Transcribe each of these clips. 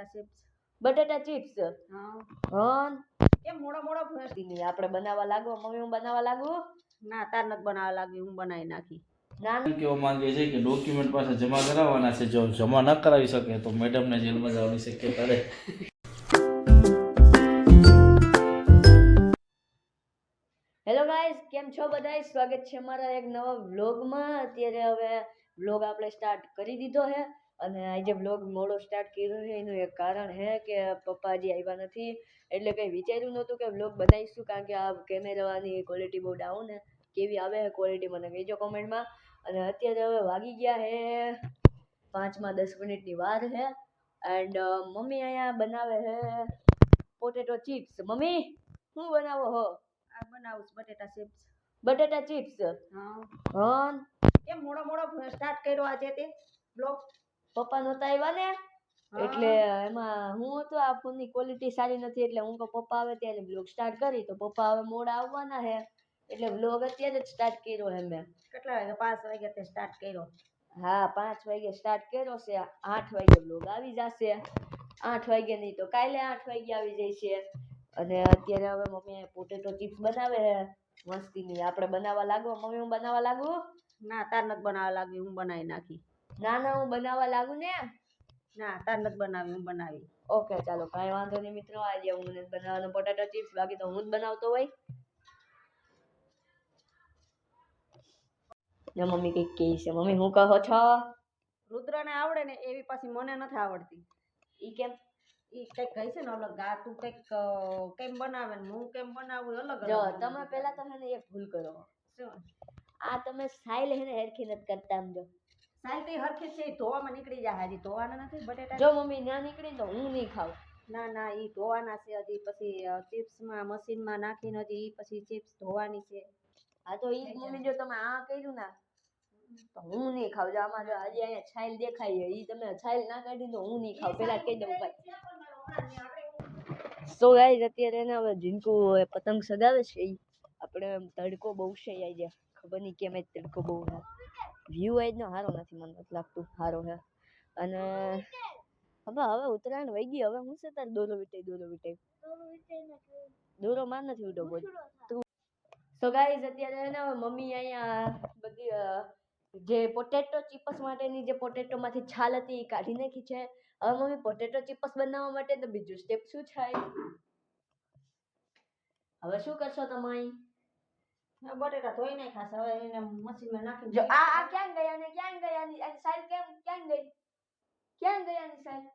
બટેટા ચિપ્સ બટેટા ચિપ્સ હા. હન? કેમ મોડો મોડો ફોન નહીં આપણે બનાવવા લાગો મમ્મી હું બનાવવા લાગુ ના તાર નથી બનાવવા લાગી હું બનાવી નાખી. ના એમ કહેવા માંગે છે કે ડોક્યુમેન્ટ પાસે જમા કરાવવાના છે જો જમા ન કરાવી શકે તો મેડમને જેલમાં જવાની શક્યતા રહે. હેલો ગાઈસ કેમ છો બધાય? સ્વાગત છે મારા એક નવા વ્લોગમાં અત્યારે હવે વ્લોગ આપણે સ્ટાર્ટ કરી દીધો છે. અને આજે વ્લોગ મોડો સ્ટાર્ટ કર્યો છે એનું એક કારણ છે કે પપ્પા હજી આવ્યા નથી. એટલે કંઈ વિચાર્યું નહોતું કે વ્લોગ બનાવીશું કારણ કે આ કેમેરાની ક્વોલિટી બહુ ડાઉન છે. કેવી આવે છે ક્વોલિટી મને કહેજો કોમેન્ટમાં અને અત્યારે હવે વાગી ગયા છે પાંચમાં દસ મિનિટની વાર છે. એન્ડ મમ્મી અહીંયા બનાવે છે પોટેટો ચિપ્સ મમ્મી શું બનાવો હો? આ બનાવું બટેટા ચિપ્સ બટેટા ચિપ્સ હા. હન કેમ મોડો મોડો સ્ટાર્ટ કર્યો આજે તે બ્લોગ પપ્પા નહોતા આવ્યા ને એટલે એમાં હું તો આ ફોનની ક્વોલિટી સારી નથી એટલે હું કહું પપ્પા આવે ત્યારે બ્લોગ સ્ટાર્ટ કરી. તો પપ્પા હવે મોડા આવવાના હે એટલે બ્લોગ અત્યારે જ સ્ટાર્ટ કર્યો હે મેં. કેટલા વાગે? પાંચ વાગે તે સ્ટાર્ટ કર્યો. હા પાંચ વાગે સ્ટાર્ટ કર્યો છે. આઠ વાગે બ્લોગ આવી જશે. આઠ વાગે નહીં તો કાલે આઠ વાગે આવી જાય છે અને અત્યારે હવે મમ્મી પોટેટો ચિપ્સ બનાવે છે. મસ્તીની. આપણે બનાવવા લાગો? મમ્મી હું બનાવવા લાગુ? ના તાર નથી બનાવવા લાગી હું બનાવી નાખી. ના ના હું બનાવવા લાગુ ને ના તાર નથી બનાવી હું બનાવી. ઓકે ચાલો કાંઈ વાંધો નહીં મિત્રો આજે હું નથી બનાવવાનો બટાટા ચિપ્સ બાકી તો હું જ બનાવતો હોય. ને મમ્મી કંઈક કહે છે મમ્મી હું કહો છો? રુદ્રને આવડે ને એવી પાછી મને નથી આવડતી. ઈ કેમ? ઈ કંઈક કહે છે ને અલગ આ તું કંઈક કેમ બનાવે ને હું કેમ બનાવું અલગ જો તમે પહેલા તો હે ને એક ભૂલ કરો. શું? આ તમે સાઈલ હે ને હેરખી નથી કરતા આમ જો. સાલ તે હરખી છે ધોવામાં નીકળી જાય હજી. ધોવાના નથી બટેટા. જો મમ્મી ના નીકળી તો હું નહીં ખાઉં. ના ના એ ધોવાના છે હજી. પછી ચિપ્સમાં મશીનમાં નાખીને હજી એ પછી ચિપ્સ ધોવાની છે. હા તો એ મમ્મી જો તમે આ કર્યું ના તો હું નહીં ખાઉં. જો આમાં જો હજી અહીંયા છાલ દેખાય એ તમે છાલ ના કાઢી તો હું નહીં ખાઉં. પેલા કહી દઉં ભાઈ. સો ગાઈઝ અત્યારે ને હવે જીનકુ પતંગ સગાવે છે આપણે તડકો બહુ છે આજે ખબર નહીં કેમ તડકો બહુ છે. વ્યૂ આજનો સારો નથી, મને નથી લાગતું સારો છે. અને હવે હવે ઉત્તરાયણ વહી ગઈ હવે હું છે તાર દોરો વિટાઈ દોરો વિટાઈ? દોરો માર નથી ઉડો બોલ. સો ગાઈઝ અત્યારે ને, મમ્મી અહીંયા બધી જે પોટેટો ચિપ્સ માટેની જે પોટેટોમાંથી છાલ હતી એ કાઢી નાખી છે. હવે મમ્મી પોટેટો ચિપ્સ બનાવવા માટે તો બીજું સ્ટેપ શું છે? હવે શું કરશો તમે બટેટા ધોઈ નાખ્યા છે હવે એને મશીનમાં નાખી જો આ આ ક્યાં ગયા ને ક્યાં ગયા ની આ સાઈલ કેમ ક્યાં ગઈ? ક્યાં ગયા ની સાઈલ?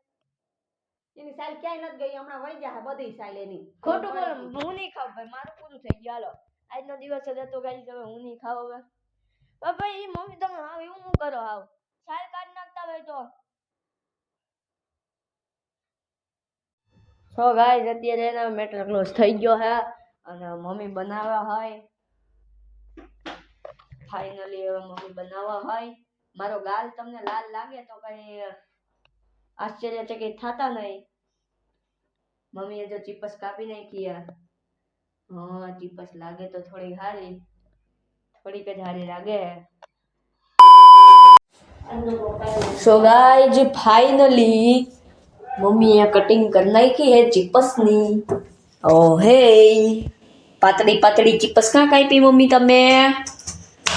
એની સાલ ક્યાંય નથી ગઈ હમણાં વહી ગયા બધી સાઈડ એની. ખોટું બોલ હું નહીં ખાવ ભાઈ મારું પૂરું થઈ ગયું હાલો. આજનો દિવસ જ હતો ગાઈસ હવે હું નહીં ખાવ હવે. ભાઈ એ મમ્મી તમે હાવ એવું હું કરો હાવ સાઈલ કાઢી નાખતા હોય તો. સો ગાઈઝ અત્યારે એના મેટર ક્લોઝ થઈ ગયો હે અને મમ્મી બનાવ્યા હોય. ફાઇનલી હવે મમ્મી બનાવવા હોય. મારો ગાલ તમને લાલ લાગે તો કઈ આશ્ચર્ય છે કે થતા નહીં. મમ્મીએ જો ચીપસ કાપી નાખી હે. હા, ચીપસ લાગે તો થોડી હારી. થોડીક જ હારી લાગે. સો ગાઈઝ ફાઇનલી મમ્મીએ કટિંગ કરી નાખી હે ચીપસની. ઓ હે પાતળી પાતળી ચીપસ ક્યાં કાપી, મમ્મી તમે?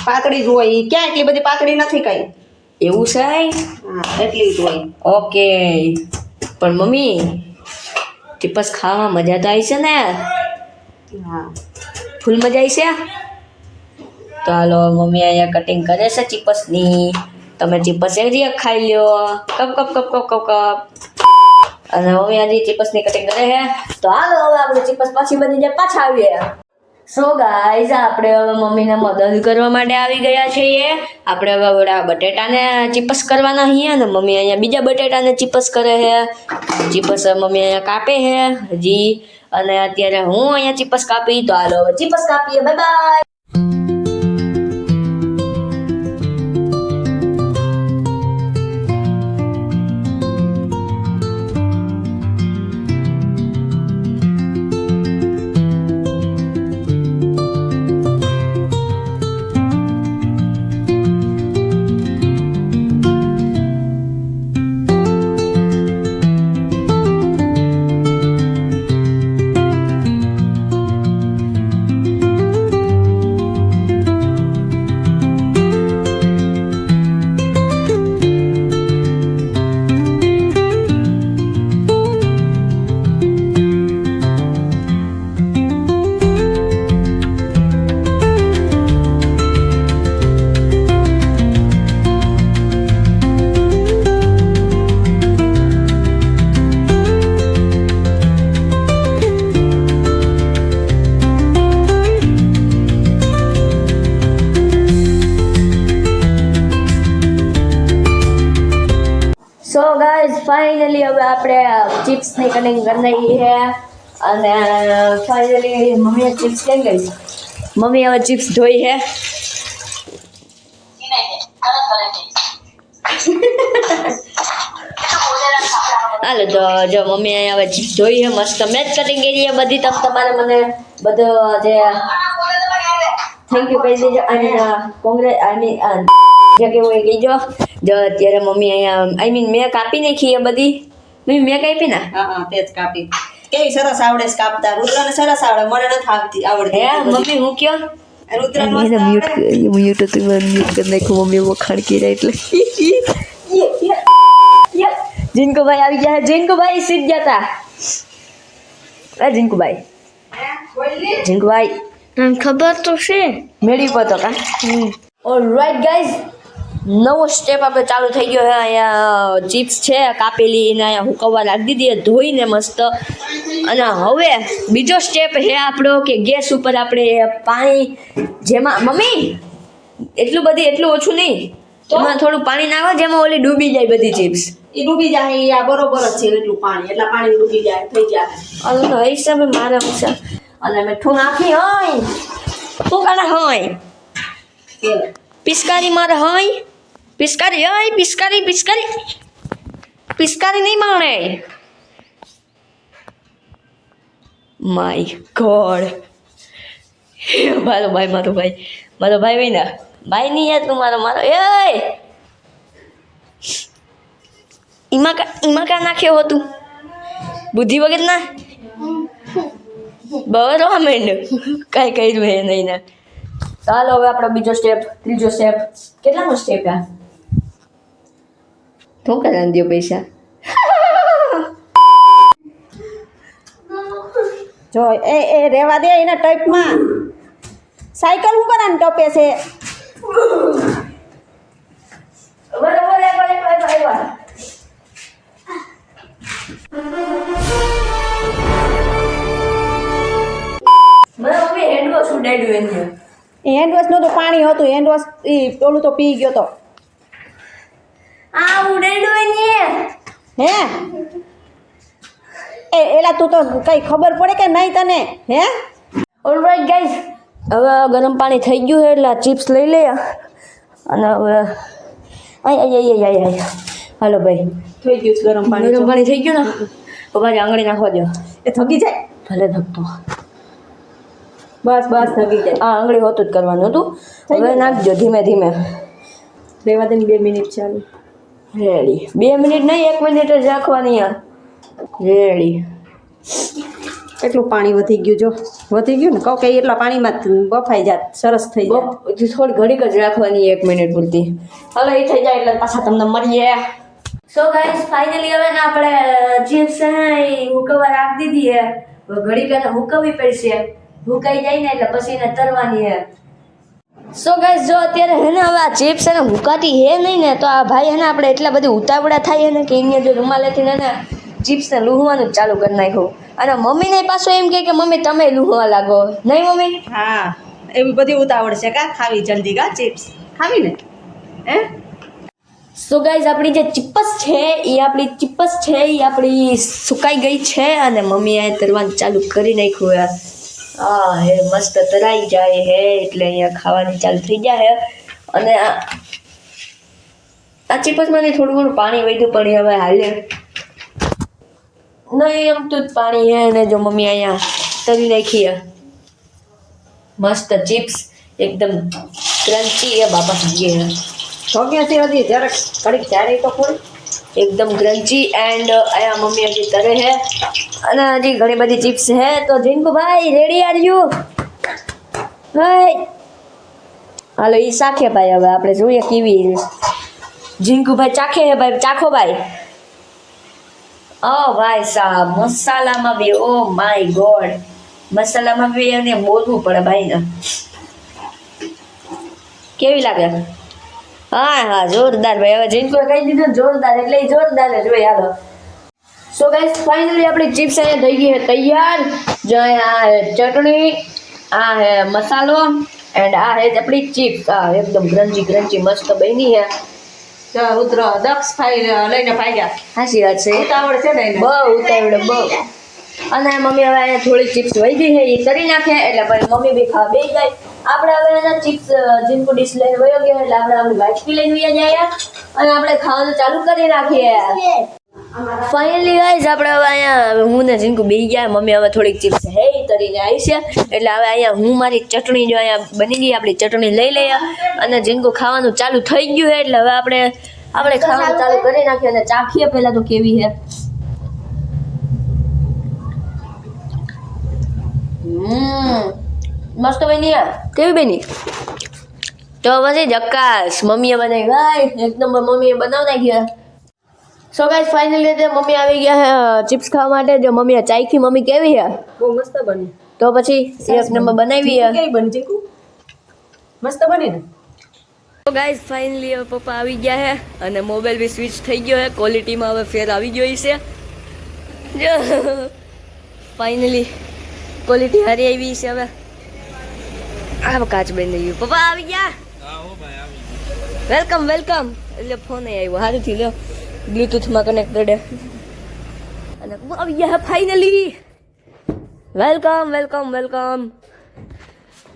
પાતળી જ હોય ક્યાં એટલી બધી પાતળી નથી કઈ? એવું છે હા એટલી જ હોય. ઓકે. પણ મમ્મી ચીપસ ખાવામાં મજા તો આવી છે ને? હા. ફૂલ મજા આવી છે? તો હાલો મમ્મી અહીંયા કટિંગ કરે છે ચીપસની તમે ચીપસ એવી ખાઈ લ્યો. કપ કપ કપ કપ કપ કપ. અને મમ્મી આજે ચીપસની કટિંગ કરે છે. તો હાલો હવે આપણે ચીપસ પાછી બની જાય પાછા આવીએ. સો ગાઈઝ આપણે હવે મમ્મીને મદદ કરવા માટે આવી ગયા છીએ. આપણે હવે બધા બટેટાને ચીપસ કરવાના છીએ અને મમ્મી અહીંયા બીજા બટેટાને ચીપસ કરે છે. ચીપસ મમ્મી અહીંયા કાપે છે. હજી અને અત્યારે હું અહીંયા ચીપસ કાપી. તો હાલો હવે ચીપસ કાપીએ. બાય બાય આપણે ચિપ્સની કટિંગ કરી દઈએ છે. અને ફાઇનલી મમ્મીએ ચિપ્સ કેમ ગઈ? મમ્મી હવે ચિપ્સ ધોઈ છે. હાલો, તો જો મમ્મી અહીંયા હવે ચિપ્સ ધોઈ છે, મસ્ત મેં જ કટિંગ કરી છે બધી. તમ તમારે મને બધો જે થેન્ક યુ કહી દેજો. અને કોંગ્રેસ આઈ મીન જે કેવું એ કહીજો. જો અત્યારે મમ્મી અહીંયા આઈ મીન મેં કાપી નાખી એ બધી. મેં કાપી ના? હા હા તે જ કાપી. કેવી સરસ આવડે છે કાપતા રુદ્રને સરસ આવડે. મને નથી આવતી આવડતી. હે મમ્મી હું કયો? રુદ્રને એને મ્યુટ આવડે. મ્યુટ હતું મ્યુટ કરી નાખ્યું. મમ્મી વખાણ કર્યા એટલે. જીનકુભાઈ આવી ગયા જીનકુભાઈ સીધ ગયા તા. એ ભાઈ જીનકુભાઈ. ભાઈ ખબર તો છે. મેળવી પતો કા. ઓલરાઈટ ગાઈઝ નવો સ્ટેપ આપણે ચાલુ થઈ ગયો છે. અહીંયા ચિપ્સ છે કાપેલી એને અહીંયા હુકવવા રાખી દીધી ધોઈને મસ્ત. અને હવે બીજો સ્ટેપ છે આપણો કે ગેસ ઉપર આપણે પાણી જેમાં મમ્મી એટલું બધી એટલું ઓછું નહીં. એમાં થોડું પાણી નાખો જેમાં ઓલી ડૂબી જાય બધી ચિપ્સ એ ડૂબી જાય આ બરોબર જ છે એટલું પાણી. એટલા પાણી ડૂબી જાય થઈ જાય અલગ હિસાબે મારા હિસાબ. અને મીઠું નાખી હોય શું કાને હોય પિસ્કારી મારે હોય પિસ્કારી હોય પિસ્કારી પિસ્કારી પિસ્કારી નહીં માણે. માય ગોડ મારો ભાઈ મારો ભાઈ. મારો ભાઈ હોય ને ભાઈ નહીં યાર તું મારો મારો. એ ઈમાં કા ઈમાં કા નાખ્યો હતું બુદ્ધિ વગર ના? બરો મેંડ કાંઈ કર્યું હે નહીં ને. ચાલો, હવે આપણો બીજો સ્ટેપ ત્રીજો સ્ટેપ કેટલામો સ્ટેપ આ? તું કરે દો પૈસા? જો એ એ રેવા દે એના ટાઈપમાં સાયકલ હું કરાને ટપે છે? હેન્ડ વોશ ઉડાડ્યું એને એ હેન્ડ વોશ નહોતું પાણી હતું હેન્ડ વોશ ઈ પેલું તો પી ગયો તો. આ ઉડાડ્યું એને હે? એ એલા તું તો કઈ ખબર પડે કે નહીં તને? હે? ઓલરાઈટ ગાઈઝ હવે ગરમ પાણી થઈ ગયું છે એટલે ચિપ્સ લઈ લે. અને હવે આય આય આય આય આય હાલો ભાઈ. થઈ ગયું ગરમ પાણી. ગરમ પાણી થઈ ગયું ને? ભાઈ આંગળી નાખવા દો. એ થકી જાય? ભલે થકતો. બસ બસ થકી જાય. આ આંગળી હોતું જ કરવાનું હતું. હવે નાખજો ધીમે ધીમે. રહેવા દે બે મિનિટ ચાલુ. રેડી. બે મિનિટ નહીં એક મિનિટ જ રાખવાની યાર. રેડી. કેટલું પાણી વધી ગયું જો. વધી ગયું ને? કહું કે એટલા પાણીમાં બફાઈ જાત સરસ થઈ જાય થોડી ઘડીક જ રાખવાની એક મિનિટ પૂરતી. હવે એ થઈ જાય એટલે પાછા તમને મળીએ. સો ગાઈસ ફાઇનલી હવે ને આપણે ચિપ્સ હુકવા રાખી દીધી હે ઘડીક એને હુકવવી પડશે. હુકાઈ જાય ને એટલે પછી એને તરવાની હે સો ગાઈસ જો અત્યારે હે ને હવે આ ચિપ્સ એને હુકાતી હે નહીં ને તો આ ભાઈ હે ને આપણે એટલા બધી ઉતાવળા થાય ને કે એને જો રૂમાલેથી ને ચિપ્સને લૂહવાનું ચાલુ કરી નાખ્યું. અને મમ્મીને પાછું એમ કે મમ્મી તમે લૂહવા લાગો. નહીં મમ્મી? હા એવી બધી ઉતાવળ છે કા? ખાવી જલ્દી કા ચિપ્સ ખાવી ને? હે? સો ગાઈઝ આપણી જે ચિપ્પસ છે એ આપણી ચિપ્પસ છે એ આપણી સુકાઈ ગઈ છે અને મમ્મીએ તરવાનું ચાલુ કરી નાખ્યું હે આ હે, મસ્ત તરાઈ જાય હે, એટલે અહીંયા ખાવાની ચાલુ થઈ જાય હે. અને આ ચીપસમાંથી થોડું ઘણું પાણી વધ્યું પણ હવે હાલે. નહીં, એમ તો પાણી હે, ને જો મમ્મી અહીંયા તરી નાખી હે. મસ્ત ચિપ્સ, એકદમ ક્રન્ચી એ બાપા સમજી હે. ભોગ્યા છે હજી જરાક કડીક ત્યારે તો ખોલ. એકદમ ક્રન્ચી એન્ડ અહીંયા મમ્મી હજી તરે છે અને હજી ઘણી બધી ચિપ્સ છે તો જીનકુભાઈ રેડી આર યુ હાય હાલો એ ચાખે ભાઈ હવે. આપણે જોઈએ કેવી જીનકુભાઈ ચાખે હે ભાઈ. ચાખો ભાઈ. ઓ ભાઈ સાહેબ મસાલામાં બી, ઓ માય ગોડ. મસાલામાં બી એને બોલવું પડે ભાઈને. કેવી લાગે? હા હા જોરદાર ભાઈ. હવે જીનકો કહી દીધું જોરદાર એટલે જોરદાર જ ભાઈ હાલો. સો ગાઈસ ફાઇનલી આપણી ચિપ્સ અહીંયા થઈ ગઈ છે તૈયાર. જો આ ચટણી આ હે મસાલો એન્ડ આ હે આપણી ચિપ્સ આ એકદમ ક્રન્ચી ક્રન્ચી મસ્ત બની છે. જો રુદ્ર દક્ષ ફાઈ લઈને ભાગ્યા. હાસી વાત છે. ઉતાવળ છે ને બહુ ઉતાવળ બહુ. અને મમ્મી હવે અહીંયા થોડી ચિપ્સ વહી ગઈ છે એ કરી નાખે એટલે પછી મમ્મી બી ખાવા બેસી જાય. આપણે હવે એના ચિપ્સ જીનકો ડીશ લઈને વયો ગયા એટલે આપણે આપણી વાટકી લઈને વયા જાય અને આપણે ખાવાનું ચાલુ કરી નાખીએ ફાઇનલી ગાઈસ આપણે હવે અહીંયા હું ને જીનકુ બેસી ગયા. મમ્મી હવે થોડીક ચિપ્સ હે તરીને આવી છે. એટલે હવે અહીંયા હું મારી ચટણી જો અહીંયા બની ગઈ આપણી ચટણી લઈ લઈએ અને જીનકુ ખાવાનું ચાલુ થઈ ગયું છે એટલે હવે આપણે આપણે ખાવાનું ચાલુ કરી. નાખીએ અને ચાખીએ પહેલાં તો કેવી છે. હમ. મસ્ત બની આ કેવી બની તો પછી જક્કાસ મમ્મીએ બનાવી ગાય એક નંબર મમ્મીએ બનાવી નાખ્યા સો ગાઈસ ફાઇનલી તે મમ્મી આવી ગયા છે ચિપ્સ ખાવા માટે જો મમ્મીએ ચાખી મમ્મી કેવી છે બહુ મસ્ત બની તો પછી એક નંબર બનાવી છે કેવી બની ચીકુ મસ્ત બની ને તો ગાઈસ ફાઇનલી હવે પપ્પા આવી ગયા છે અને મોબાઈલ બી સ્વિચ થઈ ગયો છે ક્વોલિટીમાં હવે ફેર આવી ગયો છે જો ફાઇનલી ક્વોલિટી હારી આવી છે હવે આ કાચ બંધ ગયું. પપ્પા આવી ગયા? વેલકમ વેલકમ એટલે ફોન આવ્યો. સારુંથી લ્યો. બ્લૂટૂથમાં કનેક્ટેડ અને આવી ગયા ફાઇનલી વેલકમ વેલકમ વેલકમ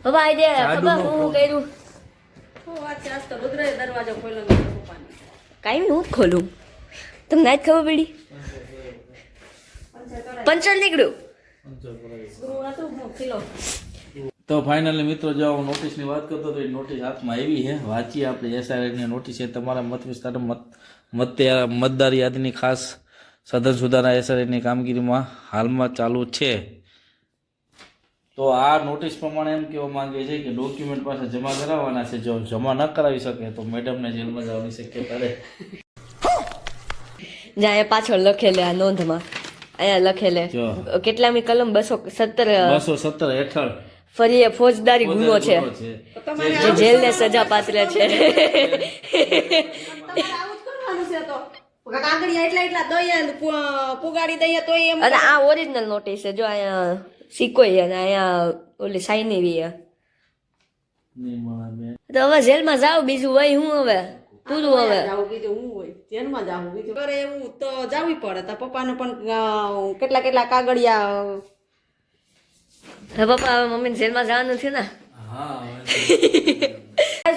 પપ્પા આવી ગયા પપ્પા હું કર્યું? આજ. કાંઈ હું જ ખોલું. તમને જ ખબર પડી? પંચર નીકળ્યું. તો ફાઇનલી મિત્રો જો હું નોટિસની વાત કરતો તો એ નોટિસ હાથમાં આવી છે. વાંચીએ આપણે એસઆરએની નોટિસ છે. તમારા મત વિસ્તાર મત મત મતદાર યાદીની ખાસ સદન સુધારા એસઆરએની કામગીરીમાં હાલમાં ચાલુ છે. તો આ નોટિસ પ્રમાણે એમ કહેવા માંગે છે કે ડોક્યુમેન્ટ પાસે જમા કરાવવાના છે. જો જમા ન કરાવી શકે તો મેડમને જેલમાં જવાની શક્યતા રહે. જ્યાં એ પાછળ લખેલે આ નોંધમાં. અહીંયા લખેલે. કેટલામી કલમ? બસો સત્તર. બસો સત્તર હેઠળ. ફરી એ ફોજદારી ગુનો છે. ગુનો છે. જે જેલને સજા પાત્ર છે. તમારે આવું જ કરવાનું છે તો. કાગળિયા એટલા એટલા દઈએ પુગાડી દઈએ તો એમ અને આ ઓરિજિનલ નોટિસ છે. જો અહીંયા સિક્કો છે અને અહીંયા ઓલી સાઈન એવી. તો હવે જેલમાં જાવ બીજું હોય હું હવે? પૂરું હવે? જાવું બીજું હું હોય. જેલમાં જાવું બીજું. એવું તો જાવી પડે. તો પપ્પાને પણ કેટલા કેટલા કાગળિયા હવે પપ્પા હવે મમ્મીને જેલમાં જવાનું થયું ને.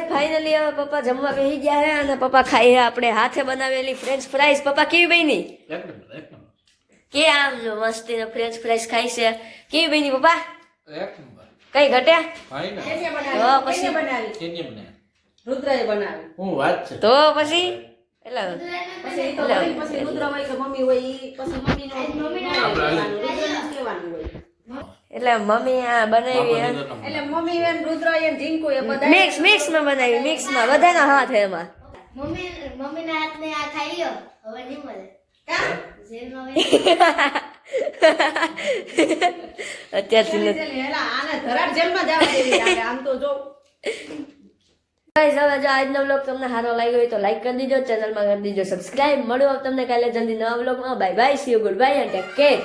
ફાઇનલી હવે પપ્પા જમવા બેસી ગયા છે અને પપ્પા ખાઈ છે આપણે હાથે બનાવેલી ફ્રેન્ચ ફ્રાઈઝ પપ્પા કેવી બની? એક નંબર એક નંબર. કે આમ જો મસ્તી ફ્રેન્ચ ફ્રાઈઝ ખાઈ છે. કેવી બની પપ્પા? એક કઈ ઘટ્યા? તો પછી રુદ્રએ બનાવી. હું વાત છે. તો પછી? એટલે પછી ઈ તો વળી પછી રુદ્ર હોય કે મમ્મી હોય પછી મમ્મીનો રુદ્રનું કહેવાનું હોય. એટલે મમ્મી આ બનાવી એટલે મમ્મી એમ રુદ્ર એમ જીંકુ એ બધા મિક્સ મિક્સમાં બનાવી મિક્સમાં. બધાના હાથ એમાં. મમ્મી મમ્મીના હાથને આ ખાઈ લ્યો. હવે નહીં મળે. કા? જેલમાં અત્યારથી નથી. આને ધરાડ જેલમાં જવા દેવી આમ તો જો. Guys, હવે જો આજનો બ્લોગ તમને સારો લાગ્યો હોય તો લાઈક કરી દીજો ચેનલમાં કરી દીજો સબસ્ક્રાઇબ મળ્યો તમને કાલે જલ્દી નવા બ્લોગમાં bye bye see you good bye and take care